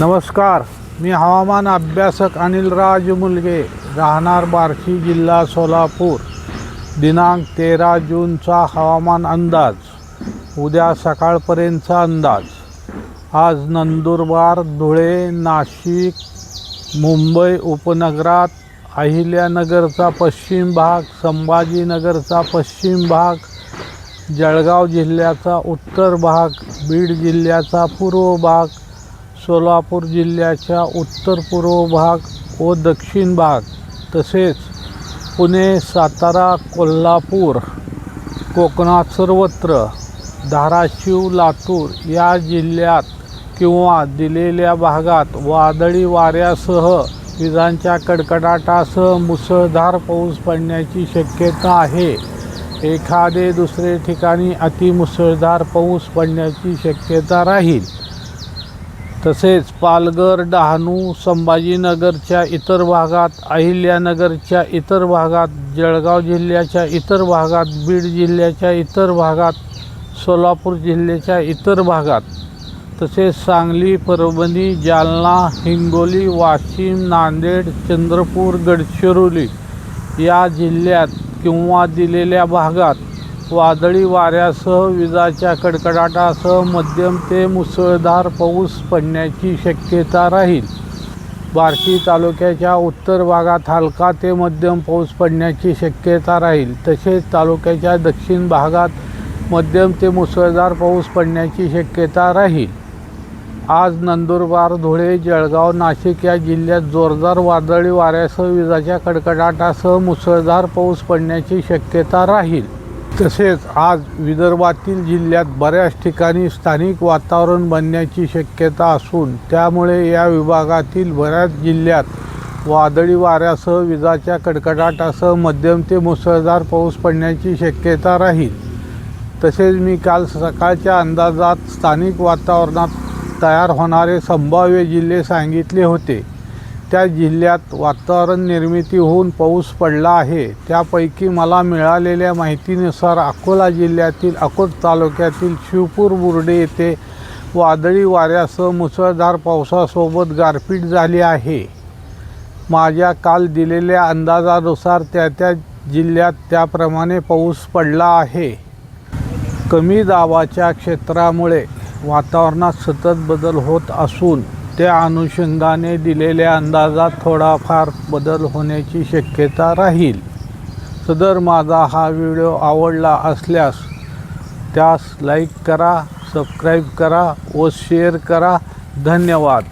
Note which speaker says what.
Speaker 1: नमस्कार मी हवामान अभ्यासक अनिलराज मुलगे राहणार बार्शी जिल्हा सोलापूर. दिनांक तेरा जूनचा हवामान अंदाज उद्या सकाळपर्यंतचा अंदाज. आज नंदुरबार धुळे नाशिक मुंबई उपनगरात अहिल्यानगरचा पश्चिम भाग संभाजीनगरचा पश्चिम भाग जळगाव जिल्ह्याचा उत्तर भाग बीड जिल्ह्याचा पूर्व भाग सोलापूर जिल्ह्याच्या उत्तर पूर्व भाग व दक्षिण भाग तसेच पुणे सातारा कोल्हापूर कोकणात सर्वत्र धाराशिव लातूर या जिल्ह्यात किंवा दिलेल्या भागात वादळी वाऱ्यासह विजांच्या कडकडाटासह मुसळधार पाऊस पडण्याची शक्यता आहे. एखादे दुसरे ठिकाणी अतिमुसळधार पाऊस पडण्याची शक्यता राहील. तसेच पालघर डहाणू संभाजीनगरच्या इतर भागात अहिल्यानगरच्या इतर भागात जळगाव जिल्ह्याच्या इतर भागात बीड जिल्ह्याच्या इतर भागात सोलापूर जिल्ह्याच्या इतर भागात. तसेच सांगली परभणी जालना हिंगोली वाशिम नांदेड चंद्रपूर गडचिरोली या जिल्ह्यात किंवा दिलेल्या भागात वादळी वाऱ्यासह विजाच्या कडकडाटासह मध्यम ते मुसळधार पाऊस पडण्याची शक्यता राहील. बार्शी तालुक्याच्या उत्तर भागात हलका ते मध्यम पाऊस पडण्याची शक्यता राहील. तसेच तालुक्याच्या दक्षिण भागात मध्यम ते मुसळधार पाऊस पडण्याची शक्यता राहील. आज नंदुरबार धुळे जळगाव नाशिक या जिल्ह्यात जोरदार वादळी वाऱ्यासह विजाच्या कडकडाटासह मुसळधार पाऊस पडण्याची शक्यता राहील. तसेच आज विदर्भातील जिल्ह्यात बऱ्याच ठिकाणी स्थानिक वातावरण बनण्याची शक्यता असून त्यामुळे या विभागातील बऱ्याच जिल्ह्यात वादळी वाऱ्यासह विजाच्या कडकडाटासह मध्यम ते मुसळधार पाऊस पडण्याची शक्यता राहील. तसेच मी काल सकाळच्या अंदाजात स्थानिक वातावरणात तयार होणारे संभाव्य जिल्हे सांगितले होते. त्या जिल्ह्यात वातावरण निर्मिती होऊन पाऊस पडला आहे. त्यापैकी मला मिळालेल्या माहितीनुसार अकोला जिल्ह्यातील अकोट तालुक्यातील शिवपूर बुर्डे येथे वादळी वाऱ्यासह मुसळधार पावसासोबत गारपीट झाली आहे. माझ्या काल दिलेल्या अंदाजानुसार त्या त्या जिल्ह्यात त्याप्रमाणे पाऊस पडला आहे. कमी दाबाच्या क्षेत्रामुळे वातावरणात सतत बदल होत असून त्या अनुषंगाने दिलेल्या अंदाजात थोडाफार बदल होण्याची शक्यता राहील. सदर माझा हा व्हिडिओ आवडला असल्यास त्यास लाईक करा सबस्क्राईब करा व शेअर करा. धन्यवाद.